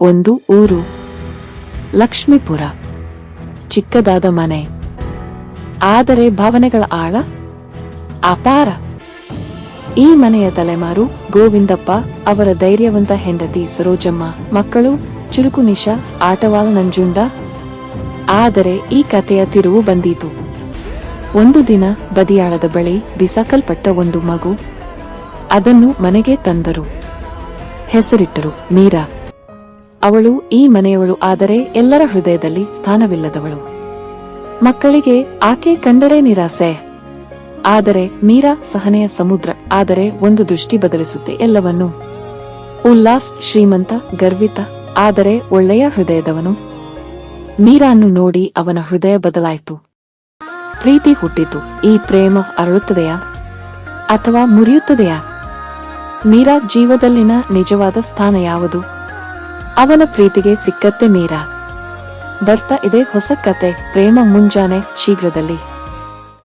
ಒಂದು ಊರು. ಲಕ್ಷ್ಮೀಪುರ. ಚಿಕ್ಕದಾದ ಮನೆ. ಆದರೆ ಭಾವನೆಗಳ ಆಳ ಅಪಾರ. ಈ ಮನೆಯ ತಲೆಮಾರು ಗೋವಿಂದಪ್ಪ ಅವರ ಧೈರ್ಯವಂತ ಹೆಂಡತಿ ಸರೋಜಮ್ಮ, ಮಕ್ಕಳು ಚುರುಕು ನಿಶಾ ಆಟವಾಳ ನಂಜುಂಡ. ಆದರೆ ಈ ಕಥೆಯ ತಿರುವು ಬಂದಿತು. ಒಂದು ದಿನ ಬದಿಯಾಳದ ಬಳಿ ಬಿಸಾಕಲ್ಪಟ್ಟ ಒಂದು ಮಗು ಅದನ್ನು ಮನೆಗೆ ತಂದರು. ಹೆಸರಿಟ್ಟರು ಮೀರಾ. ಅವಳು ಈ ಮನೆಯವಳು ಆದರೆ ಎಲ್ಲರ ಹೃದಯದಲ್ಲಿ ಸ್ಥಾನವಿಲ್ಲದವಳು. ಮಕ್ಕಳಿಗೆ ಆಕೆ ಕಂಡರೆ ನಿರಾಸೆ. ಆದರೆ ಮೀರಾ ಸಹನೆಯ ಸಮುದ್ರ, ಆದರೆ ಒಂದು ದೃಷ್ಟಿ ಬದಲಿಸುತ್ತೆ ಎಲ್ಲವನ್ನೂ. ಉಲ್ಲಾಸ್ ಶ್ರೀಮಂತ, ಗರ್ವಿತ, ಆದರೆ ಒಳ್ಳೆಯ ಹೃದಯದವನು. ಮೀರಾನ್ನು ನೋಡಿ ಅವನ ಹೃದಯ ಬದಲಾಯಿತು. ಪ್ರೀತಿ ಹುಟ್ಟಿತು. ಈ ಪ್ರೇಮ ಅರಳುತ್ತದೆಯಾ? ಅಥವಾ ಮುರಿಯುತ್ತದೆಯಾ? ಮೀರಾ ಜೀವದಲ್ಲಿನ ನಿಜವಾದ ಸ್ಥಾನ ಯಾವುದು? ಅವನ ಪ್ರೀತಿಗೆ ಸಿಕ್ಕತ್ತೆ ಮೀರಾ. ಬರ್ತಾ ಇದೆ ಹೊಸ ಕತೆ. ಪ್ರೇಮ ಮುಂಜಾನೆ ಶೀಘ್ರದಲ್ಲಿ.